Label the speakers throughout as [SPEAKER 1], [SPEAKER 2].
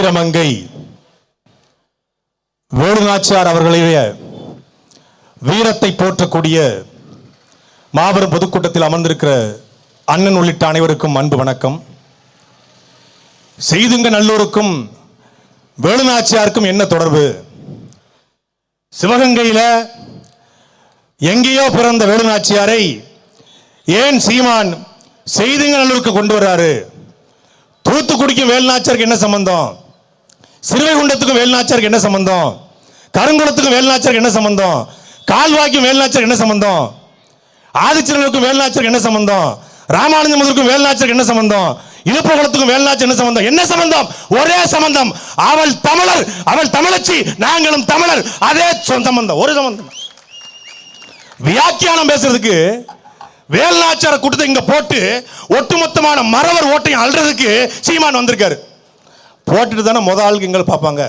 [SPEAKER 1] வீரமங்கை. வேலுநாச்சியார் அவர்களுடைய வீரத்தை போற்றக்கூடிய மாபெரும் பொதுக்கூட்டத்தில் அமர்ந்திருக்கிற அண்ணன் உள்ளிட்ட அனைவருக்கும் அன்பு வணக்கம். செய்துங்க நல்லூருக்கும் வேலுநாச்சியாருக்கும் என்ன தொடர்பு? சிவகங்கையில எங்கேயோ பிறந்த வேலுநாச்சியாரை ஏன் சீமான் செய்துங்க நல்லூருக்கு கொண்டு வர்றாரு? தூத்துக்குடிக்கும் வேலுநாச்சியாருக்கு என்ன சம்பந்தம்? சிறுவைகுண்டத்துக்கும் வேலுநாச்சியாருக்கு என்ன சம்பந்தம்? கருங்குளத்துக்கும் வேலுநாச்சியாருக்கு என்ன சம்பந்தம்? கால்வாய்க்கும் வேலுநாச்சியாருக்கு என்ன சம்பந்தம்? ஆதிச்சிறுவனுக்கும் வேலுநாச்சியாருக்கு என்ன சம்பந்தம்? ராமானுஜமுதருக்கும் வேலுநாச்சியாருக்கு என்ன சம்பந்தம்? இழுப்பகுளத்துக்கும் வேலுநாச்சி என்ன சம்பந்தம்? என்ன சம்பந்தம்? ஒரே சம்பந்தம். அவள் தமிழர் அவள் தமிழச்சி நாங்களும் தமிழர். அதே சம்பந்தம் ஒரு சம்பந்தம். வியாக்கியானம் பேசுறதுக்கு வேலுநாச்சார கூட்டத்தை இங்க போட்டு ஒட்டுமொத்தமான மறவர் ஓட்டையும் அல்றதுக்கு சீமான் வந்திருக்காரு. போட்டுட்டு தானே முத ஆளுக்கு எங்களை பார்ப்பாங்க.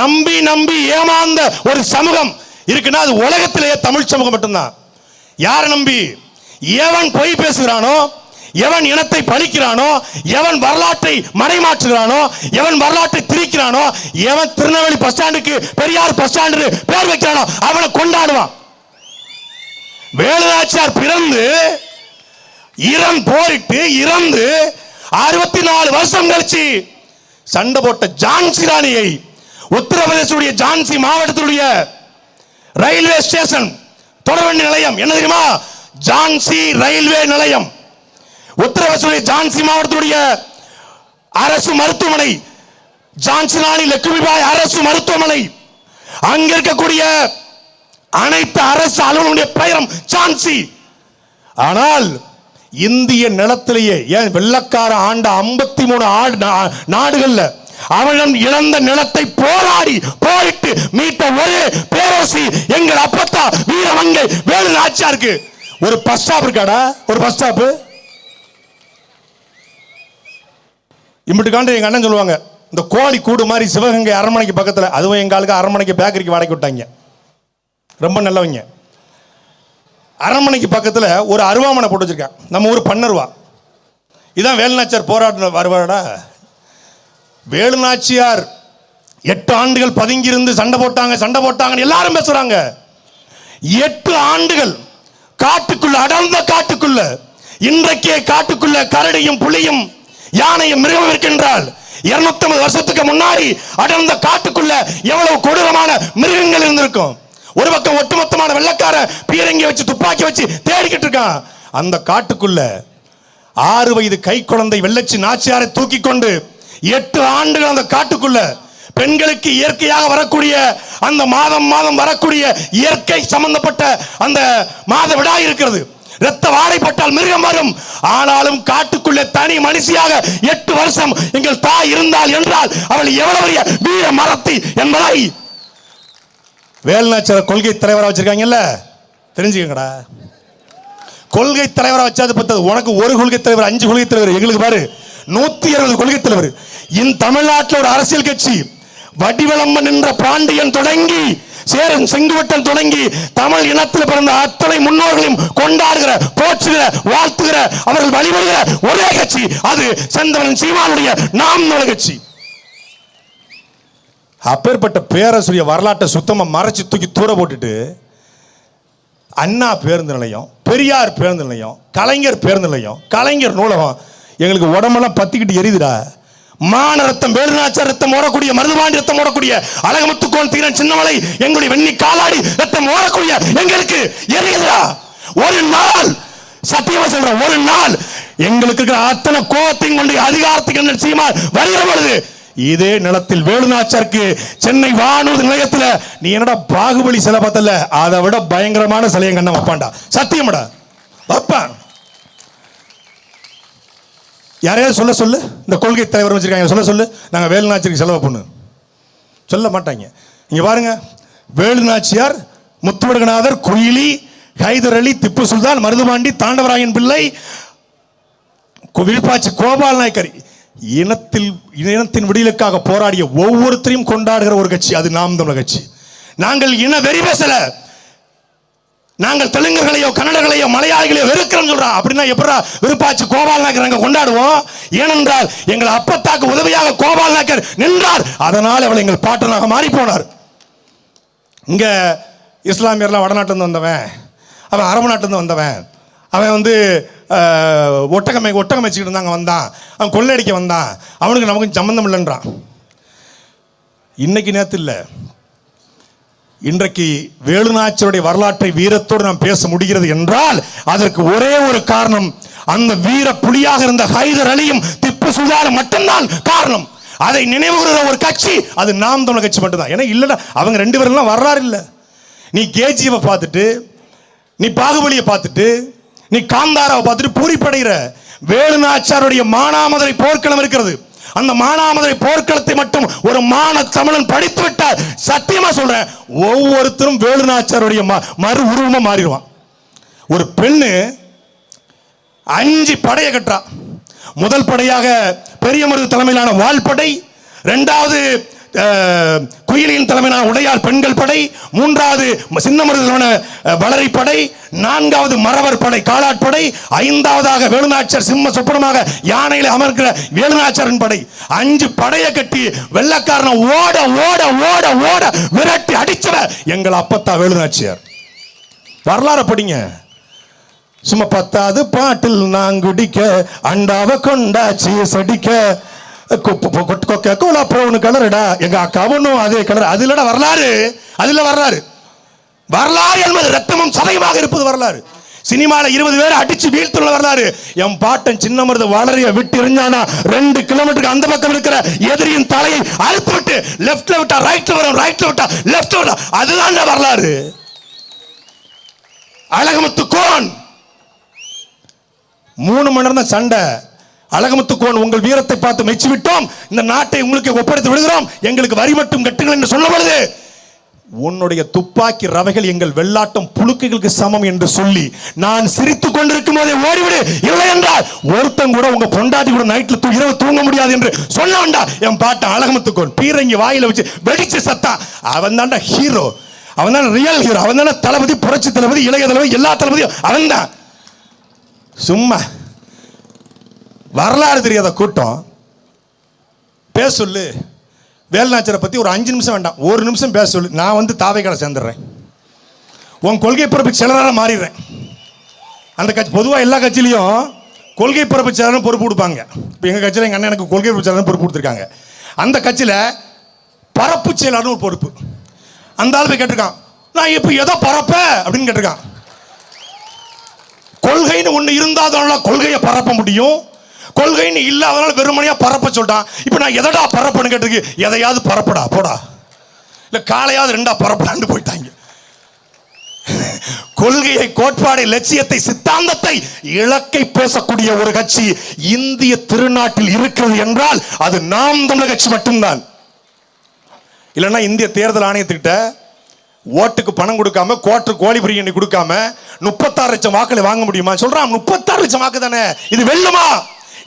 [SPEAKER 1] நம்பி நம்பி ஏமாந்த ஒரு சமூகம் இருக்குன்னா அது உலகத்திலேயே தமிழ் சமூகம் மட்டும்தான். யாரை நம்பி? எவன் பொய் பேசுகிறானோ எவன் இனத்தை பழிக்கிறானோ எவன் வரலாற்றை மறைமாற்றுகிறானோ எவன் வரலாற்றை திரிக்கிறானோ எவன் திருநெல்வேலி பஸ் ஸ்டாண்டுக்கு பெரியார் பஸ் ஸ்டாண்டு பேர் வைக்கிறானோ அவனை கொண்டாடுவான். வேலுநாச்சியார் பிறந்து இறந்து போரிட்டு இறந்து அறுபத்தி நாலு வருஷம் கழிச்சு சண்டை போட்ட ஜான்சி ராணியை உத்தரப்பிரதேசுடைய ஜான்சி மாவட்டத்துடைய ரயில்வே ஸ்டேஷன் தொடர்வண்டி நிலையம். என்ன தெரியுமா? ஜான்சி ரயில்வே நிலையம். உத்தரப்பிரதேசுடைய ஜான்சி மாவட்டத்துடைய அரசு மருத்துவமனை ஜான்சி ராணி லட்சுமிபாய் அரசு மருத்துவமனை. அங்க இருக்கக்கூடிய அனைத்து அரசு அலுவலர்களுடைய பெயரும் ஜான்சி. ஆனால் இந்திய நிலத்திலேயே ஏன் வெள்ளக்கார ஆண்ட ஐம்பத்தி மூணு ஆடு நா- நாடுகள்ல அவனிடம் இழந்த நிலத்தை போராடி போயிட்டு மீட்ட ஒரே பேரரசி எங்கள் அப்பத்தா வீரமங்கை வேலு நாச்சியாருக்கு. ஒரு பஸ் ஸ்டாப் இருக்காடா? ஒரு பஸ் ஸ்டாப் இம்பிட்டுக்காண்டு எங்க அண்ணன் சொல்லுவாங்க இந்த கோழி கூடு மாதிரி சிவகங்கை அரண்மனைக்கு பக்கத்தில் அதுவும் எங்களுக்கு அரண்மனைக்கு பேக்கரிக்கு வாடகை விட்டாங்க ரொம்ப நல்லவங்க. அரண்மனைக்கு பக்கத்தில் ஒரு அருவாமனை போட்டு வச்சுருக்கேன். நம்ம ஊர் பன்னருவா இதான் வேலுநாச்சியார் போராடின வருவாடா. வேலுநாச்சியார் எட்டு ஆண்டுகள் பதுங்கியிருந்து சண்டை போட்டாங்க சண்டை போட்டாங்கன்னு எல்லாரும் பேசுகிறாங்க எட்டு ஆண்டுகள் காட்டுக்குள்ள அடர்ந்த காட்டுக்குள்ள இன்றைக்கே காட்டுக்குள்ள கரடியும் புலியும் யானையும் மிருகம் இருக்கின்றால் 250 வருஷத்துக்கு முன்னாடி அடர்ந்த காட்டுக்குள்ள எவ்வளவு கொடூரமான மிருகங்கள் இருந்திருக்கும். ஒரு பக்கம் ஒட்டுமொத்தமான வெள்ளக்கார பீரங்கி வச்சு துப்பாக்கி வச்சு தேடிக்கிட்டு இருக்கான் அந்த காட்டுக்குள்ள ஆறு வயது கை குழந்தை வெள்ளச்சி நாச்சியாரை தூக்கி கொண்டு எட்டு ஆண்டுகள் அந்த காட்டுக்குள்ள பெண்களுக்கு இயற்கையாக வரக்கூடிய அந்த மாதம் மாதம் வரக்கூடிய இயற்கை சம்பந்தப்பட்ட அந்த மாத விடாய் இருக்கிறது. ரத்த வாடைப்பட்டால் மிருகம் வரும். ஆனாலும் காட்டுக்குள்ளே தனி மனுஷியாக எட்டு வருஷம் எங்கள் தாய் இருந்தால் என்றால் அவள் எவ்வளவு வீர மரத்தி என்பதை வேலுநாச்சியார் கொள்கை தலைவராக வச்சிருக்காங்கல்ல? தெரிஞ்சுக்கங்கடா. கொள்கை தலைவராக வச்சாது பத்தது. உனக்கு ஒரு கொள்கை தலைவர் அஞ்சு கொள்கை தலைவர். எங்களுக்கு பாரு நூத்தி அறுபது கொள்கை தலைவர். இந்த தமிழ்நாட்டில் ஒரு அரசியல் கட்சி வடிவளம்பன் என்ற பாண்டியன் தொடங்கி சேரன் செங்குவட்டன் தொடங்கி தமிழ் இனத்தில் பிறந்த அத்தனை முன்னோர்களையும் கொண்டாடுகிற போற்றுகிற வாழ்த்துகிற அவர்கள் வழிபடுகிற ஒரே கட்சி. அது செந்தவன் சீமானுடைய நாம் கட்சி. அப்பேற்பட்ட பேரரசுடைய வரலாற்றை சுத்தமாக மறைச்சு தூக்கி தூர போட்டுட்டு அண்ணா பேருந்து நிலையம் பெரியார் பேருந்து நிலையம் கலைஞர் பேருந்து நிலையம் கலைஞர் நூலகம் எங்களுக்கு உடம்பெல்லாம் பத்திக்கிட்டு எரியுதுடா. மான ரத்தம் வேலுநாச்ச ரத்தம் ஓடக்கூடிய மருதுபாண்டி ரத்தம் ஓடக்கூடிய அழகமுத்துக்கோன் தீரன் சின்னமலை எங்களுடைய வெண்ணி காலாடி ரத்தம் ஓடக்கூடிய எங்களுக்கு எரியுதுடா. ஒரு நாள் சத்தியமா சொல்றேன் ஒரு நாள் எங்களுக்கு இருக்கிற அத்தனை கோபத்தையும் கொண்டு அதிகாரத்துக்கு என்ன செய்யுமா? வருகிற பொழுது இதே நிலத்தில் வேலுநாச்சருக்கு சென்னை வானூர் நிலையத்தில் நீ என்னடா பாகுபலி சிலை பார்த்தல அதை விட பயங்கரமான சிலையை கண்ண வைப்பான்டா சத்தியமடா வைப்பான் யாரையாவது சொல்ல சொல்லு? இந்த கொள்கை தலைவர் வச்சிருக்காங்க. சொல்ல சொல்லு. நாங்கள் வேலுநாச்சியருக்கு செலவு பண்ணு. சொல்ல மாட்டாங்க. இங்கே பாருங்க. வேலுநாச்சியார் முத்துவடுகநாதர் குயிலி ஹைதர் அலி திப்பு சுல்தான் மருதுபாண்டி தாண்டவராயன் பிள்ளை விழுப்பாச்சி கோபால் நாயக்கர். இனத்தில் இனத்தின் விடியலுக்காக போராடிய ஒவ்வொருத்தரையும் கொண்டாடுகிற ஒரு கட்சி அது நாம் தமிழர் கட்சி. நாங்கள் இன வெறி பேசல. நாங்கள் தெலுங்குகளையோ கன்னடர்களையோ மலையாளிகளையோ வெறுக்கிறோம் சொல்றா. அப்படின்னா எப்படா விருப்பாச்சு கோபால் நாயக்கர் நாங்கள் கொண்டாடுவோம்? ஏனென்றால் எங்கள் அப்பத்தாக்கு உதவியாக கோபால் நாயக்கர் நின்றார். அதனால் அவள் எங்கள் பாட்டனாக மாறி போனார் இங்க இஸ்லாமியர்லாம் வடநாட்டிலேருந்து வந்தவன். அவன் அரபு நாட்டிலேருந்து வந்தவன். அவன் வந்து ஒட்டகமை ஒட்டகம் வச்சுக்கிட்டு இருந்தாங்க வந்தான். அவன் கொள்ளடிக்க வந்தான். அவனுக்கு நமக்கு சம்மந்தம் இல்லைன்றான். இன்னைக்கு நேரத்தில் இல்லை. இன்றைக்கு வேலுநாச்சியருடைய வரலாற்றை வீரத்தோடு நாம் பேச முடிகிறது என்றால் அதற்கு ஒரே ஒரு காரணம். அந்த வீர புலியாக இருந்த ஹைதர் அலியும் திப்பு சுல்தானும் மட்டும்தான் காரணம். அதை நினைவுகிற ஒரு கட்சி அது நாம் தமிழ் கட்சி மட்டும்தான். ஏன்னா இல்லைடா அவங்க ரெண்டு பேரும் வர்றாரு இல்லை. நீ கேஜிஎஃப் பார்த்துட்டு நீ பாகுபலியை பார்த்துட்டு நீ காந்தாராவை பார்த்துட்டு பூரிப்படைகிற. வேலுநாச்சாருடைய மானாமதுரை போர்க்களம் இருக்கிறது. அந்த மானாமதுரை போர்க்களத்தை மட்டும் ஒரு மான தமிழன் படித்து விட்டால் சத்தியமா சொல்றேன் ஒவ்வொருத்தரும் வேலுநாச்சாருடைய ம- மறு உருவமா மாறிடுவான். ஒரு பெண்ணு அஞ்சு படையை கட்டுறா. முதல் படையாக பெரியமருது தலைமையிலான வாள்படை ரெண்டாவது குயிலியின் தலைமையிலான உடையார் பெண்கள் படை மூன்றாவது சின்னமருதலான வளரை படை நான்காவது மறவர் படை காலாட்படை ஐந்தாவதாக வேலுநாச்சர் சிம்ம சொப்பனமாக யானையில் அமர்கிற வேலுநாச்சரன் படை. அஞ்சு படையை கட்டி வெள்ளக்காரனை ஓட ஓட ஓட ஓட விரட்டி அடிச்சவ எங்கள் அப்பத்தா வேலுநாச்சியார். வரலாறு படிங்க. சும்மா பத்தாவது பாட்டில் நாங்குடிக்க அண்டாவை அண்டாவ கொண்டாச்சி சடிக்க கொக்க பிரவுன் கலருடா எங்க அக்காவனும் அதே கலர் அது இல்லடா வரலாறு. அது வரலாறு. வரலாறு என்பது ரத்தமும் சதயமாக இருப்பது வரலாறு. சினிமாவில் இருபது பேரை அடிச்சு வீழ்த்துள்ள வரலாறு. என் பாட்டன் சின்ன மருது வளரைய விட்டு இருந்தானா ரெண்டு கிலோமீட்டருக்கு அந்த பக்கம் இருக்கிற எதிரியின் தலையை அறுத்து விட்டு லெஃப்ட்ல விட்டா ரைட்ல வரும் ரைட்ல விட்டா லெஃப்ட் விட்டா அதுதான் வரலாறு. அழகமுத்து கோன். மூணு மணி நேரம் தான் சண்டை. அழகமுத்து உங்கள் வீரத்தை பார்த்து மெச்சி விட்டோம் இந்த நாட்டை உங்களுக்கு ஒப்படைத்து விடுகிறோம். எங்களுக்கு வரி மட்டும் கட்டுங்கள் என்று சொல்ல பொழுது உன்னுடைய துப்பாக்கி ரவைகள் எங்கள் வெள்ளாட்டம் புழுக்கைகளுக்கு சமம் என்று சொல்லி நான் சிரித்துக் கொண்டிருக்கும் போதே ஓடிவிடு. இல்லை என்றால் ஒருத்தன் கூட உங்க பொண்டாட்டி கூட நைட்ல இரவு தூங்க முடியாது என்று சொன்னான்டா என் பாட்டை அழகமத்துக்கோன் பீரங்கி வாயில வச்சு வெடிச்சு சத்தா. அவன் தான்டா ஹீரோ அவன் தான் ரியல் ஹீரோ அவன் தானே தளபதி புரட்சி தளபதி இளைய தளபதி எல்லா தளபதியும் அவன் தான். சும்மா. வரலாறு தெரியாத கூட்டம். பேச சொல்லு. வேலுநாச்சரை பற்றி ஒரு அஞ்சு நிமிஷம் வேண்டாம். ஒரு நிமிஷம் பேச சொல்லு. நான் வந்து தாவைக்கால சேர்ந்துடுறேன். உன் கொள்கை பிறப்பு செயலராக மாறிடுறேன். அந்த கட்சி பொதுவாக எல்லா கட்சியிலையும் கொள்கை பிறப்பு செயலரும் பொறுப்பு கொடுப்பாங்க. இப்போ எங்கள் கட்சியில் எங்கள் அண்ணன் எனக்கு கொள்கை பிறப்பு செயலரும் பொறுப்பு கொடுத்துருக்காங்க. அந்த கட்சியில் பரப்பு செயலாளர்னு ஒரு பொறுப்பு. அந்த ஆள் போய் கேட்டிருக்கான் நான் இப்போ எதோ பரப்ப? அப்படின்னு கேட்டிருக்கான். கொள்கைன்னு ஒன்று இருந்தால் கொள்கையை பரப்ப முடியும். கொள்கைன்னு இல்ல அதனால வெறுமனையாக பரப்ப சொல்லிட்டான் இப்போ நான் எதடா பரப்பன்னு கேட்டிருக்கு? எதையாவது பரப்படா போடா. இல்லை காலையாவது ரெண்டா பரப்படான்னு போயிட்டாங்க. கொள்கையை கோட்பாடை லட்சியத்தை சித்தாந்தத்தை இலக்கை பேசக்கூடிய ஒரு கட்சி இந்திய திருநாட்டில் இருக்கிறது என்றால் அது நாம் தமிழர் கட்சி மட்டும்தான். இல்லைன்னா இந்திய தேர்தல் ஆணையத்துக்கிட்ட ஓட்டுக்கு பணம் கொடுக்காம கோட்டு கோழி பிரியாணி கொடுக்காம முப்பத்தாறு லட்சம் வாக்களை வாங்க முடியுமா? சொல்றான் முப்பத்தாறு லட்சம் வாக்கு தானே. இது வெல்லுமா?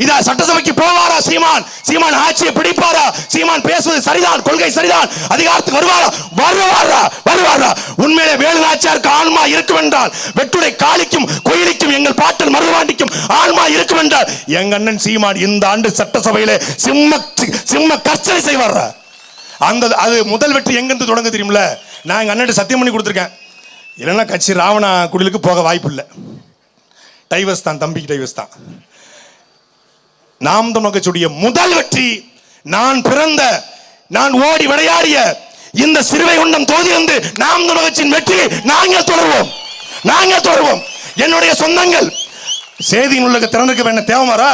[SPEAKER 1] இதா சட்டசபைக்கு போவாரா சீமான்? சீமான் ஆட்சியை பிடிப்பாரா? சீமான் பேசுவது சரிதான் கொள்கை சரிதான். அதிகாரத்துக்கு வருவாரா? வருவாரா? வருவாரா? உண்மையிலே வேலு நாச்சியாருக்கு ஆன்மா இருக்கும் என்றால் வெட்டுடை காளிக்கும் கோயிலுக்கும் எங்கள் பாட்டல் மருவாண்டிக்கும் ஆன்மா இருக்கும் என்றால் எங்க அண்ணன் சீமான் இந்த ஆண்டு சட்டசபையில சிம்ம சிம்ம கர்ச்சனை செய்வாரா? அந்த அது முதல் வெற்றி எங்கிருந்து தொடங்க தெரியுமில்ல? நான் எங்கள் அண்ணன் சத்தியம் பண்ணி கொடுத்துருக்கேன். இல்லைன்னா கட்சி ராவணா குடிலுக்கு போக வாய்ப்பு இல்லை. டைவர்ஸ் தான் தம்பிக்கு டைவர்ஸ் தான். நாம் தமிழ் முதல் வெற்றி. நான் பிறந்த நான் ஓடி விளையாடிய இந்த சிறுவை உண்டம் தோதி வந்து நாம் தமிழ் வெற்றி வெற்றியை நாங்கள் தொடர்வோம். நாங்கள் தொடர்வோம். என்னுடைய சொந்தங்கள் செய்தி நூலக திறனுக்கு வேண்ட தேவமாரா?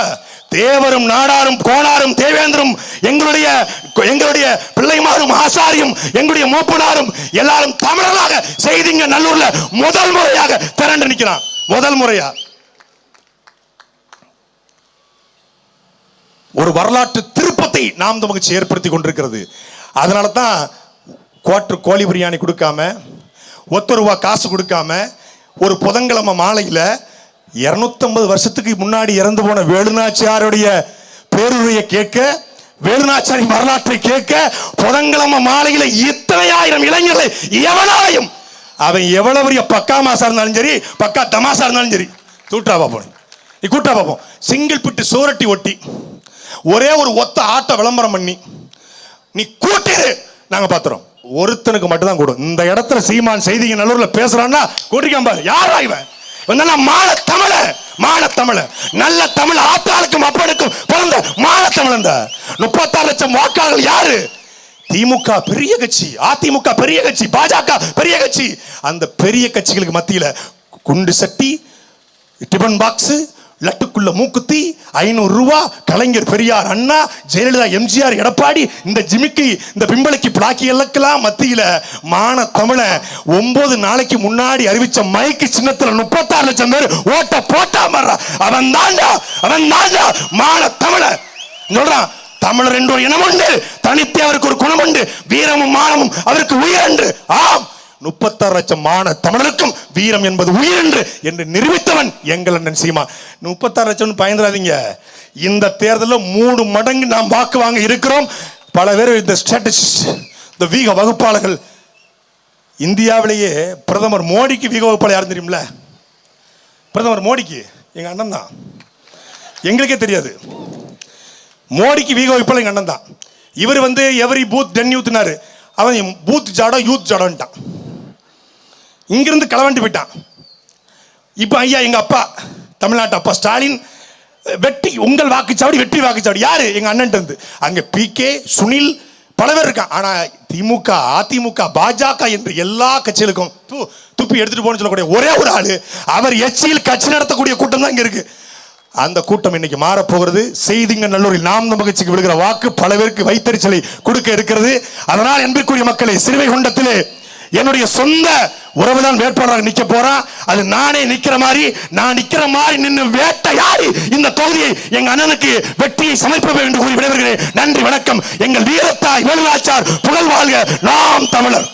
[SPEAKER 1] தேவரும் நாடாரும் கோணாரும் தேவேந்திரும் எங்களுடைய எங்களுடைய பிள்ளைமாரும் ஆசாரியும் எங்களுடைய மூப்பனாரும் எல்லாரும் தமிழராக செய்திங்க நல்லூர்ல முதல் முறையாக திரண்டு நிற்கிறான். முதல் முறையா? ஒரு வரலாற்று திருப்பத்தை நாம் நமக்கு ஏற்படுத்தி கொண்டிருக்கிறது. அதனால தான் குவாட்ரு கோழி பிரியாணி கொடுக்காம ஒத்த ரூபா காசு கொடுக்காம ஒரு புதன்கிழமை மாலையில் இரநூத்தம்பது வருஷத்துக்கு முன்னாடி இறந்து போன வேலுநாச்சியாருடைய பேருரையை கேட்க வேலுநாச்சாரின் வரலாற்றை கேட்க புதன்கிழமை மாலையில் இத்தனை ஆயிரம் இளைஞர்களை எவனாலையும் அவன் எவ்வளவு பெரிய பக்கா மாசா இருந்தாலும் சரி பக்கா தமாசா இருந்தாலும் சரி தூட்டா பார்ப்போம் நீ கூட்டா பார்ப்போம் சிங்கிள் பிட்டு சோரட்டி ஒட்டி ஒரே ஒரு ஒத்த ஆட்டை விளம்பரம் பண்ணி நீ கூட்டிடு நாங்க பாத்துறோம். ஒருத்தனுக்கு மட்டும்தான் கூடும். இந்த இடத்துல சீமான் செய்திங்க நல்லூர்ல பேசுறான்னா கூட்டிக்காம பாரு. யாரா இவன்? இவன் மால தமிழ மால தமிழ. நல்ல தமிழ் ஆத்தாளுக்கும் அப்பனுக்கும் பிறந்த மால தமிழ் இந்த முப்பத்தாறு லட்சம் வாக்காளர்கள் யாரு? திமுக பெரிய கட்சி அதிமுக பெரிய கட்சி பாஜக பெரிய கட்சி. அந்த பெரிய கட்சிகளுக்கு மத்தியில குண்டு சட்டி டிபன் பாக்ஸ் லட்டுக்குள்ள மூக்குத்தி ஐநூறு ரூபா கலைஞர் பெரியார் அண்ணா ஜெயலலிதா எம்ஜிஆர் எடப்பாடி இந்த ஜிமிக்கி இந்த பிம்பளைக்கு பிளாக்கி எல்லாம் மத்தியில மான தமிழ ஒன்பது நாளைக்கு முன்னாடி அறிவிச்ச மைக்கு சின்னத்துல முப்பத்தாறு லட்சம் பேர் ஓட்ட போட்டா மர்றா. அவன் தாண்டா அவன் தாண்டா மான தமிழ சொல்றான் தமிழர் என்று ஒரு இனம் உண்டு தனித்தே அவருக்கு ஒரு குணம் உண்டு வீரமும் மானமும் அவருக்கு உயிர் என்று. ஆம். முப்பத்தாறு லட்சம் மான தமிழருக்கும் வீரம் என்பது உயிர் என்று என்று நிரூபித்தவன் எங்கள் அண்ணன் சீமா. முப்பத்தாறு லட்சம் பயந்துடாதீங்க. இந்த தேர்தலில் மூணு மடங்கு நாம் வாக்கு வாங்க இருக்கிறோம். பல பேர் இந்த ஸ்ட்ராட்டஜிஸ்ட் இந்த வீக வகுப்பாளர்கள். இந்தியாவிலேயே பிரதமர் மோடிக்கு வீக வகுப்பாளர் யாரும் தெரியும்ல பிரதமர் மோடிக்கு எங்கள் அண்ணன் தான். எங்களுக்கே தெரியாது. மோடிக்கு வீக வகுப்பாளர் எங்கள் அண்ணன் தான். இவர் வந்து எவரி பூத் டென் யூத்னாரு அவன் பூத் ஜாடம் யூத் ஜாடம்ட்டான். இங்கிருந்து களவண்டி போயிட்டான். இப்போ ஐயா எங்கள் அப்பா தமிழ்நாட்டு அப்பா ஸ்டாலின் வெற்றி உங்கள் வாக்குச்சாவடி வெற்றி வாக்குச்சாவடி. யார்? எங்கள் அண்ணன்ட்டு இருந்து. அங்கே பி கே சுனில் பல பேர் இருக்கான் ஆனால் திமுக அதிமுக பாஜக என்று எல்லா கட்சிகளுக்கும் தூ துப்பி எடுத்துட்டு போகணும்னு சொல்லக்கூடிய ஒரே ஒரு ஆள் அவர் எச்சியில் கட்சி நடத்தக்கூடிய கூட்டம் தான் இங்கே இருக்கு. அந்த கூட்டம் இன்னைக்கு மாறப்போகிறது. செய்திங்க நல்லூரில் நாம் மகிழ்ச்சிக்கு விடுகிற வாக்கு பல பேருக்கு வைத்தறிச்சலை கொடுக்க இருக்கிறது. அதனால் அன்பிற்குரிய மக்களை சிறுவை கொண்டத்திலே என்னுடைய சொந்த உறவு தான் வேட்பாளராக நிக்க போறான் அது நானே நிக்கிற மாதிரி நான் நிக்கிற மாதிரி நின்று வேட்டையாடி இந்த தொகுதியை எங்க அண்ணனுக்கு வெற்றியை சமைப்பேன் என்று கூறி விடைபெறுகிறேன். நன்றி வணக்கம். எங்கள் வீரத்தாய் வேலுநாச்சார் புகழ் வாழ்க நாம் தமிழர்.